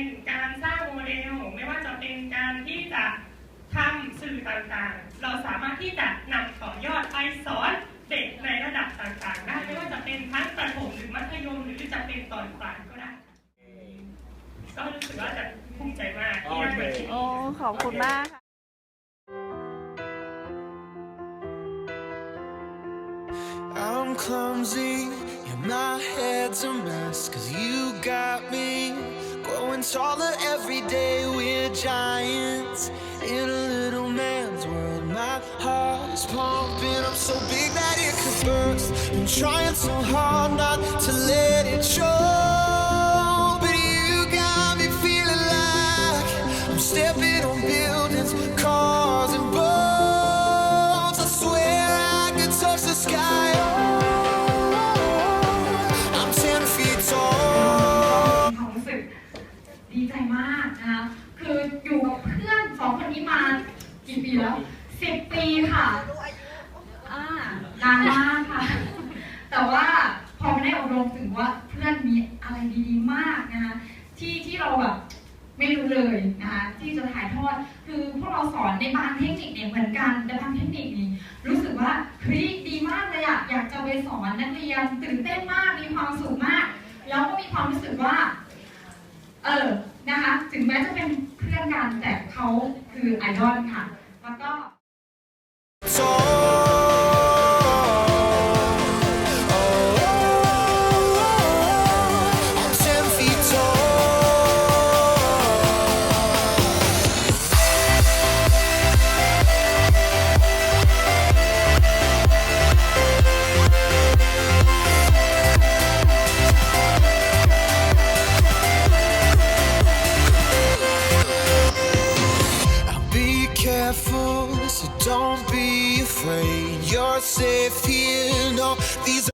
็นการสร้างโมเดล ไม่ว่าจะเป็นการที่จะทำสื่อต่างๆ เราสามารถที่จะนำต่อยอดไปสอนเด็กในระดับต่างๆ ได้ไม่ว่าจะเป็นทั้งประถมหรือมัธยมหรือจะเป็นตอนกลางก็ได้ ก็รู้สึกว่าจะภูมิใจมากที่ได้เป็โอ้ขอบคุณมากค่ะ I'm clumsy and my head's a mess cause you got me growing taller every day. We're giants in a little man's world. My heart is pumping up so big that it could burst. Been trying so hard not to let it show. But you got me feeling like I'm stepping on buildings, cars, and boats. มากนะคะคืออยู่กับเพื่อนสองคนนี้มากี่ปีแล้วสิบปีค่ะอ่านานมากค่ะ แต่ว่าพอมาได้อบรมถึงว่าเพื่อนมีอะไรดีๆมากนะคะที่ที่เราแบบไม่รู้เลยนะคะที่จะถ่ายทอดคือพวกเราสอนในบางเทคนิคเนี่ยเหมือนกันแต่บางเทคนิคนี่รู้สึกว่าเฮ้ยดีมากเลยอะอยากจะไปสอนนักเรียนตื่นเต้นมากมีความสุขมาก แล้วก็มีความรู้สึกว่า เออ นะคะ ถึงแม้จะเป็นเพื่อนกันแต่เขาคือไอดอลค่ะ แล้วก็ be afraid. You're safe here. No, these